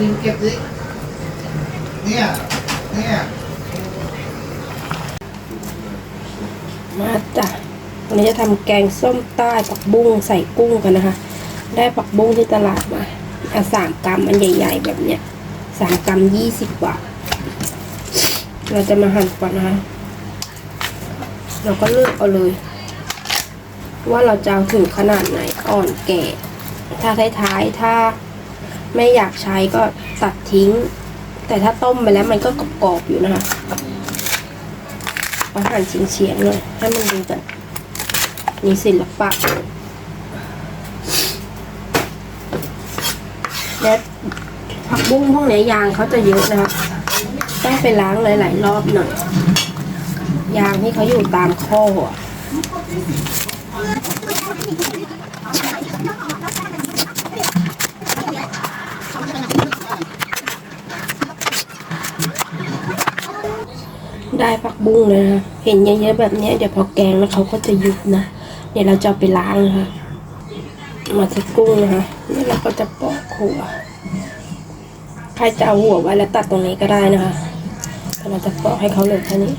ดิเก็บดิเนี่ยเนี่ยมาจ้ะวันนี้จะทำแกงส้มใต้ผักบุ้งใส่กุ้งกันนะคะ ได้ผักบุ้งที่ตลาดมาเอาสามกรัมอันใหญ่ ๆ แบบเนี้ยสามกรัมยี่สิบบาท เราจะมาหั่นก่อนนะคะ เราก็เลือกเอาเลย ว่าเราจะเอาถึงขนาดไหนอ่อนแก่ ถ้าท้ายๆถ้า ไม่อยากใช้ก็ตัดทิ้ง แต่ถ้าต้มไปแล้วมันก็กรอบๆอยู่นะคะอาหารเฉียงๆเลยให้มันดูแบบมีศิลปะและผักบุ้งพวกนี้ยยางเขาจะเยอะนะคะต้องไปล้างหลายๆรอบหน่อยยางที่เขาอยู่ตามข้อ ได้ผักบุ้งเลยนะเห็นเยอะๆแบบนี้เดี๋ยวพอแกงแล้วเขาก็จะยุบนะเดี๋ยวเราจะไปล้างนะคะมาที่กุ้งนะคะนี่เราก็จะปอกหัวใครจะเอาหัวไว้แล้วตัดตรงนี้ก็ได้นะคะแต่เราจะปอกให้เขาเหลือแค่นี้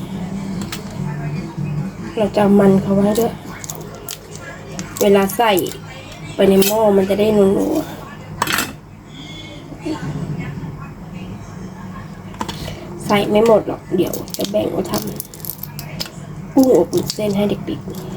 เราจะมันเขาไว้ด้วย เวลาใส่ไปในหม้อมันจะได้นัวๆ ใส่ไม่หมดหรอก เดี๋ยวจะแบ่งเอาทำกุ้งอบวุ้นเส้นให้เด็กๆ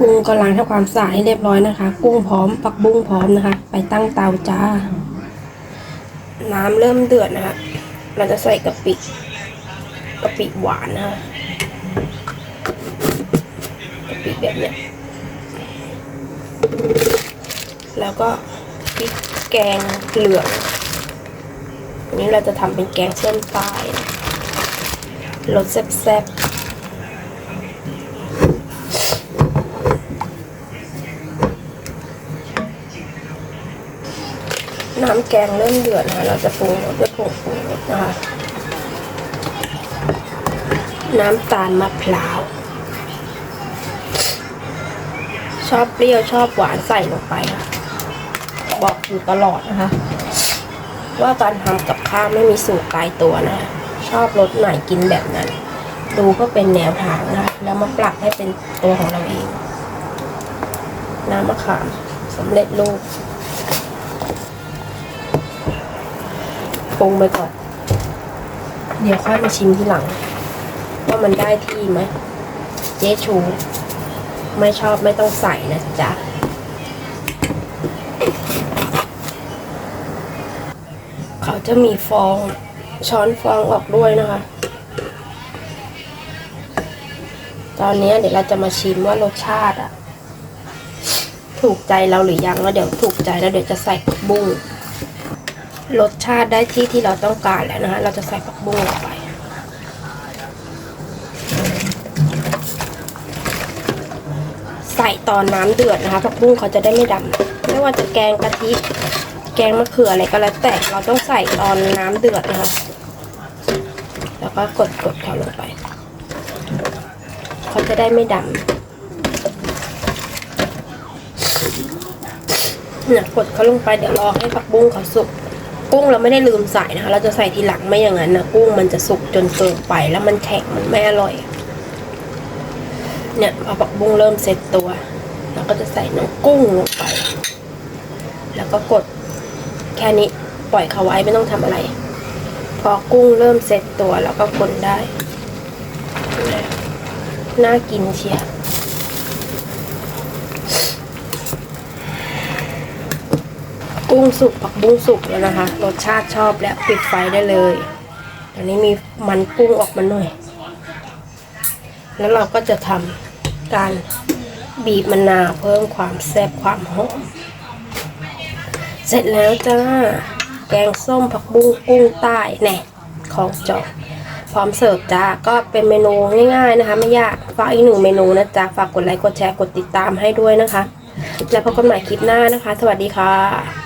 กุ้งก็ล้างทำความสะอาดให้เรียบร้อยนะคะ กุ้งพร้อมผักบุ้งพร้อมนะคะ ไปตั้งเตาจ้า น้ำเริ่มเดือดนะคะ เราจะใส่กะปิกะปิหวานนะคะกะปิแบบเนี้ยแล้วก็พริกแกงเหลืองอันนี้เราจะทำเป็นแกงส้มปลายรสแซ่บๆ น้ำแกงเริ่มเดือดนะคะเราจะปรุงรสด้วยผงปรุงรสนะคะน้ำตาลมะพร้าว ชอบเปรี้ยวชอบหวานใส่ลงไปค่ะบอกอยู่ตลอดนะคะ ว่าการทำกับข้าวไม่มีสูตรตายตัวนะคะชอบรสไหนกินแบบนั้น ดูก็เป็นแนวทางนะคะแล้วมาปรับให้เป็นตัวของเราเอง น้ำมะขามสำเร็จรูป ปรุงไปก่อน เดี๋ยวค่อยมาชิมทีหลัง ว่ามันได้ที่ไหม เจ๊ชู ไม่ชอบไม่ต้องใส่นะจ๊ะเขาจะมีฟองช้อนฟองออกด้วยนะคะ ตอนนี้เดี๋ยวเราจะมาชิมว่ารสชาติอะถูกใจเราหรือยังแล้วเดี๋ยวถูกใจแล้วเดี๋ยวจะใส่บุ้ง รสชาติได้ที่ที่เราต้องการแล้วนะคะ เราจะใส่ผักบุ้งลงไป ใส่ตอนน้ำเดือดนะคะผักบุ้งเขาจะได้ไม่ดำไม่ว่าจะแกงกะทิ แกงมะเขืออะไรก็แล้วแต่เราต้องใส่ตอนน้ำเดือดนะคะ แล้วก็กดกดเขาลงไป เขาจะได้ไม่ดำเนี่ยกดเขาลงไปเดี๋ยวรอให้ผักบุ้งเขาสุก กุ้งเราไม่ได้ลืมใส่นะคะ เราจะใส่ทีหลังไม่อย่างนั้นนะกุ้งมันจะสุกจนเกินไปแล้วมันแข็งมันไม่อร่อย เนี่ยพอผักบุ้งเริ่มเซ็ตตัวเราก็จะใส่น้ำกุ้งลงไป แล้วก็กดแค่นี้ปล่อยเขาไว้ไม่ต้องทำอะไร พอกุ้งเริ่มเซ็ตตัวแล้วก็คนได้ น่ากินเชียว กุ้งสุกผักบุ้งสุกแล้วนะคะ รสชาติชอบแล้วปิดไฟได้เลยตอนนี้มีมันกุ้งออกมาหน่อย แล้วเราก็จะทำการบีบมะนาวเพิ่มความแซ่บความหอมเสร็จแล้วจ้า แกงส้มผักบุ้งกุ้งใต้แน่ของจอกพร้อมเสิร์ฟจ้า ก็เป็นเมนูง่ายๆนะคะ ไม่ยากฝากอีกหนึ่งเมนูนะจ๊ะ ฝากกดไลค์กดแชร์กดติดตามให้ด้วยนะคะ แล้วพบกันใหม่คลิปหน้านะคะ สวัสดีค่ะ